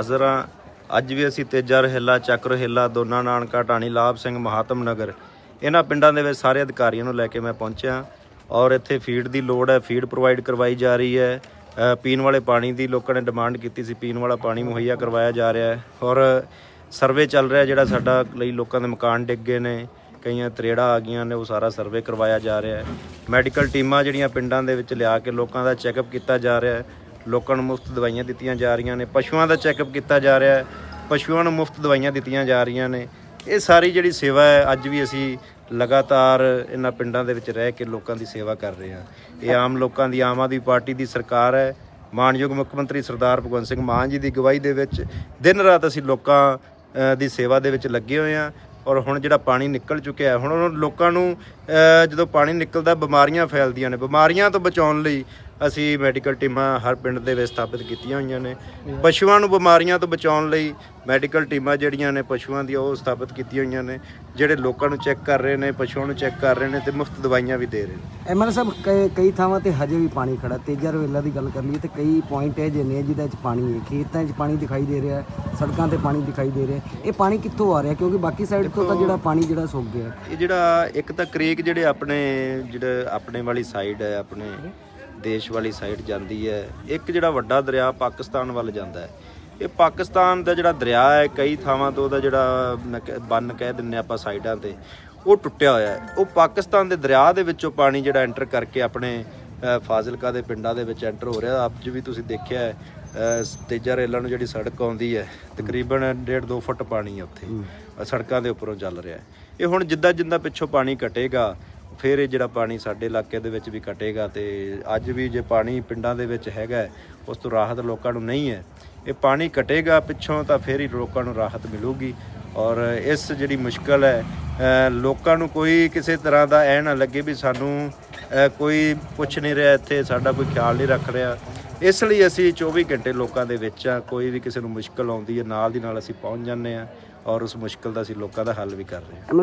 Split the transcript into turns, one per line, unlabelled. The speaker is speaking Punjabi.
ਹਾਜ਼ਰ। ਹਾਂ ਅੱਜ ਵੀ ਅਸੀਂ ਤੇਜਾ ਰਹਿਲਾ, ਚੱਕ ਰਹਿਲਾ, ਦੋਨਾ ਨਾਨਕਾ ਢਾਣੀ, ਲਾਭ ਸਿੰਘ, ਮਹਾਤਮ ਨਗਰ। ਇਹਨਾਂ ਪਿੰਡਾਂ ਦੇ ਵਿੱਚ ਸਾਰੇ ਅਧਿਕਾਰੀਆਂ ਨੂੰ ਲੈ ਕੇ ਮੈਂ ਪਹੁੰਚਿਆ। ਔਰ ਇੱਥੇ ਫੀਡ ਦੀ ਲੋੜ ਹੈ, ਫੀਡ ਪ੍ਰੋਵਾਈਡ ਕਰਵਾਈ ਜਾ ਰਹੀ ਹੈ। ਪੀਣ ਵਾਲੇ ਪਾਣੀ ਦੀ ਲੋਕਾਂ ਨੇ ਡਿਮਾਂਡ ਕੀਤੀ ਸੀ, ਪੀਣ ਵਾਲਾ ਪਾਣੀ ਮੁਹੱਈਆ ਕਰਵਾਇਆ ਜਾ ਰਿਹਾ ਹੈ। ਔਰ ਸਰਵੇ ਚੱਲ ਰਿਹਾ ਜਿਹੜਾ ਸਾਡਾ ਲਈ ਲੋਕਾਂ ਦੇ ਮਕਾਨ ਡਿੱਗ ਗਏ ਨੇ, ਕਈਆਂ ਤਰੇੜਾ ਆ ਗਈਆਂ ਨੇ, ਉਹ ਸਾਰਾ ਸਰਵੇ ਕਰਵਾਇਆ ਜਾ ਰਿਹਾ ਹੈ। ਮੈਡੀਕਲ ਟੀਮਾਂ ਜਿਹੜੀਆਂ ਪਿੰਡਾਂ ਦੇ ਵਿੱਚ ਲਿਆ ਕੇ ਲੋਕਾਂ ਦਾ ਚੈੱਕਅਪ ਕੀਤਾ ਜਾ ਰਿਹਾ ਹੈ। ਲੋਕਾਂ ਨੂੰ ਮੁਫਤ ਦਵਾਈਆਂ ਦਿੱਤੀਆਂ ਜਾ ਰਹੀਆਂ ਨੇ, ਪਸ਼ੂਆਂ ਦਾ ਚੈੱਕਅਪ ਕੀਤਾ ਜਾ ਰਿਹਾ ਹੈ, ਪਸ਼ੂਆਂ ਨੂੰ ਮੁਫਤ ਦਵਾਈਆਂ ਦਿੱਤੀਆਂ ਜਾ ਰਹੀਆਂ ਨੇ। ਇਹ ਸਾਰੀ ਜਿਹੜੀ ਸੇਵਾ ਹੈ, ਅੱਜ ਵੀ ਅਸੀਂ ਲਗਾਤਾਰ ਇਹਨਾਂ ਪਿੰਡਾਂ ਦੇ ਵਿੱਚ ਰਹਿ ਕੇ ਲੋਕਾਂ ਦੀ ਸੇਵਾ ਕਰ ਰਹੇ ਹਾਂ। ਇਹ ਆਮ ਲੋਕਾਂ ਦੀ, ਆਮ ਆਦਮੀ ਪਾਰਟੀ ਦੀ ਸਰਕਾਰ ਹੈ। ਮਾਨਯੋਗ ਮੁੱਖ ਮੰਤਰੀ ਸਰਦਾਰ ਭਗਵੰਤ ਸਿੰਘ ਮਾਨ ਜੀ ਦੀ ਅਗਵਾਈ ਦੇ ਵਿੱਚ ਦਿਨ ਰਾਤ ਅਸੀਂ ਲੋਕਾਂ ਦੀ ਸੇਵਾ ਦੇ ਵਿੱਚ ਲੱਗੇ ਹੋਏ ਹਾਂ ਔਰ ਹੁਣ ਜਿਹੜਾ ਪਾਣੀ ਨਿਕਲ ਚੁੱਕਿਆ ਹੈ, ਹੁਣ ਉਹਨਾਂ ਲੋਕਾਂ ਨੂੰ ਜਦੋਂ ਪਾਣੀ ਨਿਕਲਦਾ, ਬਿਮਾਰੀਆਂ ਫੈਲਦੀਆਂ ਨੇ। ਬਿਮਾਰੀਆਂ ਤੋਂ ਬਚਾਉਣ ਲਈ ਅਸੀਂ ਮੈਡੀਕਲ ਟੀਮਾਂ ਹਰ ਪਿੰਡ ਦੇ ਵਿੱਚ ਸਥਾਪਿਤ ਕੀਤੀਆਂ ਹੋਈਆਂ ਨੇ। ਪਸ਼ੂਆਂ ਨੂੰ ਬਿਮਾਰੀਆਂ ਤੋਂ ਬਚਾਉਣ ਲਈ ਮੈਡੀਕਲ ਟੀਮਾਂ ਜਿਹੜੀਆਂ ਨੇ ਪਸ਼ੂਆਂ ਦੀਆਂ ਉਹ ਸਥਾਪਿਤ ਕੀਤੀਆਂ ਹੋਈਆਂ ਨੇ ਜਿਹੜੇ ਲੋਕਾਂ ਨੂੰ ਚੈੱਕ ਕਰ ਰਹੇ ਨੇ ਪਸ਼ੂਆਂ ਨੂੰ ਚੈੱਕ ਕਰ ਰਹੇ ਨੇ ਤੇ ਮੁਫਤ ਦਵਾਈਆਂ ਵੀ ਦੇ ਰਹੇ ਨੇ।
ਐਮਐਲ ਸਾਹਿਬ ਕਈ- ਕਈ ਥਾਵਾਂ ਤੇ ਹਜੇ ਵੀ ਪਾਣੀ ਖੜਾ। ਤੇਜਾ ਰਵੇਲਾ ਦੀ ਗੱਲ ਕਰ ਲਈਏ ਤੇ ਕਈ ਪੁਆਇੰਟ ਹੈ ਜਿਹਨੇ ਜਿਹਦੇ ਵਿੱਚ ਪਾਣੀ ਹੈ। ਖੇਤਾਂ 'ਚ ਪਾਣੀ ਦਿਖਾਈ ਦੇ ਰਿਹਾ ਹੈ ਸੜਕਾਂ ਤੇ ਪਾਣੀ ਦਿਖਾਈ ਦੇ ਰਿਹਾ। ਹੈ। ਇਹ ਪਾਣੀ ਕਿੱਥੋਂ ਆ ਰਿਹਾ? ਕਿਉਂਕਿ ਬਾਕੀ ਸਾਈਡ ਤੋਂ ਤਾਂ ਜਿਹੜਾ ਪਾਣੀ ਜਿਹੜਾ ਸੁੱਕ ਗਿਆ। ਹੈ।
ਇਹ ਜਿਹੜਾ ਇੱਕ ਤਾਂ ਕ੍ਰੀਕ ਜਿਹੜੇ ਆਪਣੇ ਜਿਹੜੇ ਆਪਣੇ ਵਾਲੀ ਸਾਈਡ ਹੈ ਆਪਣੇ ਦੇਸ਼ ਵਾਲੀ ਸਾਈਡ ਜਾਂਦੀ ਹੈ। ਇੱਕ ਜਿਹੜਾ ਵੱਡਾ ਦਰਿਆ ਪਾਕਿਸਤਾਨ ਵੱਲ ਜਾਂਦਾ ਹੈ। ਇਹ ਪਾਕਿਸਤਾਨ ਦਾ ਜਿਹੜਾ ਦਰਿਆ ਹੈ ਕਈ ਥਾਵਾਂ ਤੋਂ ਉਹਦਾ ਜਿਹੜਾ ਬੰਨ ਕਹਿ ਦਿੰਨੇ ਆਪਾਂ ਸਾਈਡਾਂ ਤੇ ਉਹ ਟੁੱਟਿਆ ਹੋਇਆ ਹੈ। ਉਹ ਪਾਕਿਸਤਾਨ ਦੇ ਦਰਿਆ ਦੇ ਵਿੱਚੋਂ ਪਾਣੀ ਜਿਹੜਾ ਐਂਟਰ ਕਰਕੇ ਆਪਣੇ ਫਾਜ਼ਿਲਕਾ ਦੇ ਪਿੰਡਾਂ ਦੇ ਵਿੱਚ ਐਂਟਰ ਹੋ ਰਿਹਾ। ਅੱਜ ਵੀ ਤੁਸੀਂ ਦੇਖਿਆ ਹੈ ਤੇਜਾ ਰੇਲਾਂ ਨੂੰ ਜਿਹੜੀ ਸੜਕ ਆਉਂਦੀ ਹੈ ਤਕਰੀਬਨ 1.5 2 ਫੁੱਟ ਪਾਣੀ ਹੈ ਉੱਥੇ। ਸੜਕਾਂ ਦੇ ਉੱਪਰੋਂ ਚੱਲ ਰਿਹਾ ਹੈ। ਇਹ ਹੁਣ ਜਿੱਦਾਂ ਜਿੱਦਾਂ ਪਿੱਛੋਂ ਪਾਣੀ ਘਟੇਗਾ ਫਿਰ ਇਹ ਜਿਹੜਾ ਪਾਣੀ ਸਾਡੇ ਇਲਾਕੇ ਦੇ ਵਿੱਚ ਵੀ ਘਟੇਗਾ ਤੇ ਅੱਜ ਵੀ ਜੇ ਪਾਣੀ ਪਿੰਡਾਂ ਦੇ ਵਿੱਚ ਹੈਗਾ ਉਸ ਤੋਂ ਰਾਹਤ ਲੋਕਾਂ ਨੂੰ ਨਹੀਂ ਹੈ। ਇਹ ਪਾਣੀ ਘਟੇਗਾ ਪਿੱਛੋਂ ਤਾਂ ਫਿਰ ਹੀ ਲੋਕਾਂ ਨੂੰ ਰਾਹਤ ਮਿਲੂਗੀ ਔਰ ਇਸ ਜਿਹੜੀ ਮੁਸ਼ਕਲ ਹੈ ਲੋਕਾਂ ਨੂੰ ਕੋਈ ਕਿਸੇ ਤਰ੍ਹਾਂ ਦਾ ਐ ਨਾ ਲੱਗੇ ਵੀ ਸਾਨੂੰ ਕੋਈ ਪੁੱਛ ਨਹੀਂ ਰਿਹਾ ਇੱਥੇ, ਸਾਡਾ ਕੋਈ ਖਿਆਲ ਨਹੀਂ ਰੱਖ ਰਿਹਾ। ਇਸ ਲਈ ਅਸੀਂ 24 ਘੰਟੇ ਲੋਕਾਂ ਦੇ ਵਿੱਚ ਆ ਕੋਈ ਵੀ ਕਿਸੇ ਨੂੰ ਮੁਸ਼ਕਲ ਆਉਂਦੀ ਹੈ, ਨਾਲ ਦੀ ਨਾਲ ਅਸੀਂ ਪਹੁੰਚ ਜਾਂਦੇ ਆ ਔਰ ਉਸ ਮੁਸ਼ਕਲ ਦਾ ਅਸੀਂ ਲੋਕਾਂ ਦਾ ਹੱਲ ਵੀ ਕਰ ਰਹੇ ਹਾਂ।